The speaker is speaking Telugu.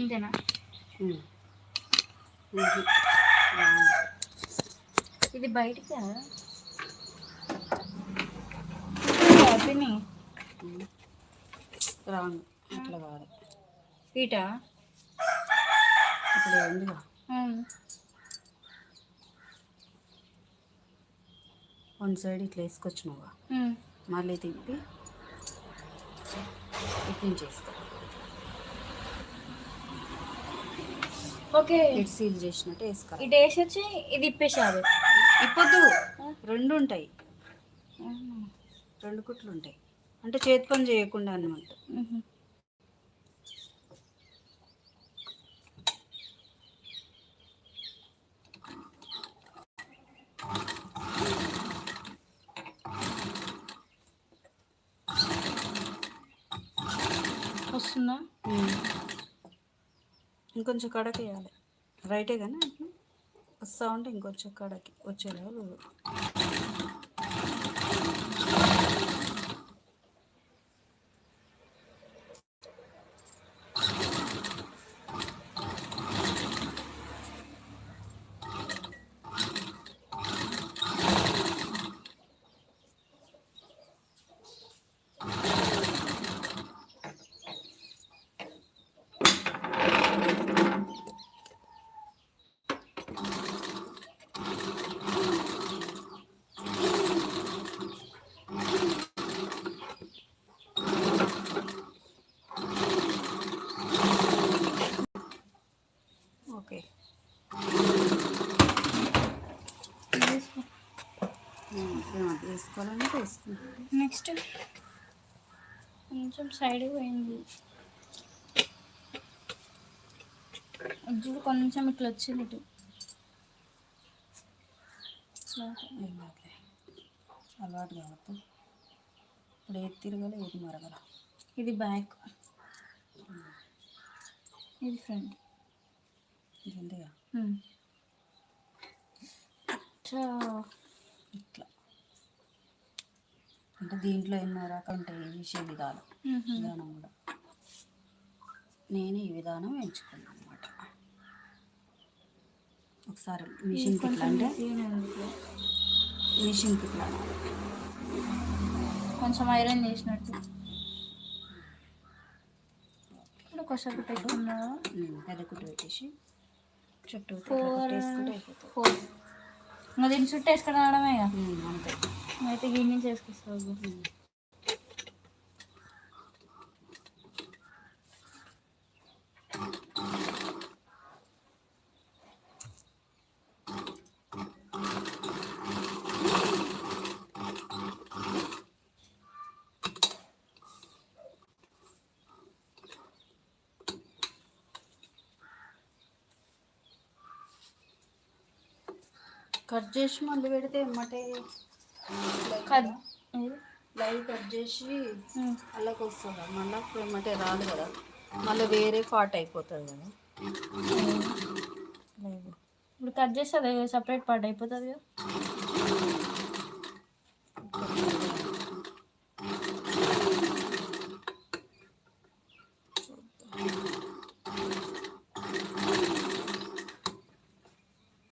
ఇంతేనా. ఇది బయటికి ఉమ్. రాంగ్ అట్లా కాదు. పీటా ఇప్పుడు ఉందిగా వన్ సైడ్ ఇట్లా వేసుకొచ్చినావుగా మళ్ళీ తిప్పి ఇట్లా చేసుకో ఓకే. ఇటు సీల్ చేసినట్టు వేసుకోవాలి. ఇటు వేసి వచ్చి ఇది ఇప్పేసారు ఇప్పొద్దు. రెండు ఉంటాయి. రెండు కుట్లు ఉంటాయి. అంటే చేతి పని చేయకుండా అన్నమాట. వస్తుందా? ఇంకొంచెం కడకి వేయాలి. రైటే కానీ వస్తా ఉంటే ఇంకొంచెం కడకి. వచ్చేలాగా చూడు. ఓకే వేసుకోవాలంటే వేసుకుంటాం నెక్స్ట్ కొంచెం సైడ్ పోయింది. చూడు కొంచెం ఇట్లా వచ్చింది ఇటు. అలవాటు కాబట్టి ఇప్పుడు ఏది తిరగలే ఏది మరగల ఇది బ్యాక్ ఇది ఫ్రంట్ ఇది ఉందిగా ఇట్లా. అంటే దీంట్లో ఎన్నో రకాలు ఉంటాయి విషయ విధానం విధానం కూడా. నేను ఈ విధానం ఎంచుకున్నాను అనమాట ఒకసారి మిషన్ ఇట్లా అంటే మిషన్ ఇట్లా. కొంచెం ఐరన్ చేసినట్టు. ఇప్పుడు ఒకసారి పెట్టుకున్నా పెద్ద కుట్టు పెట్టేసి చుట్టూ ఫోర్ ఫోర్ ఇంకా దీన్ని చుట్టూ వేసుకొని రావడమే అంతే. అయితే గిన్నె నుంచి కట్ చేసి మళ్ళీ పెడితే ఎమ్మటే కట్? లైవ్ కట్ చేసి. అలాగ వస్తుందా మళ్ళీ ఎమ్మటే రాదు కదా. మళ్ళీ వేరే పార్ట్ అయిపోతుంది కదా. ఇప్పుడు కట్ చేస్తే అది సపరేట్ పార్ట్ అయిపోతుంది కదా.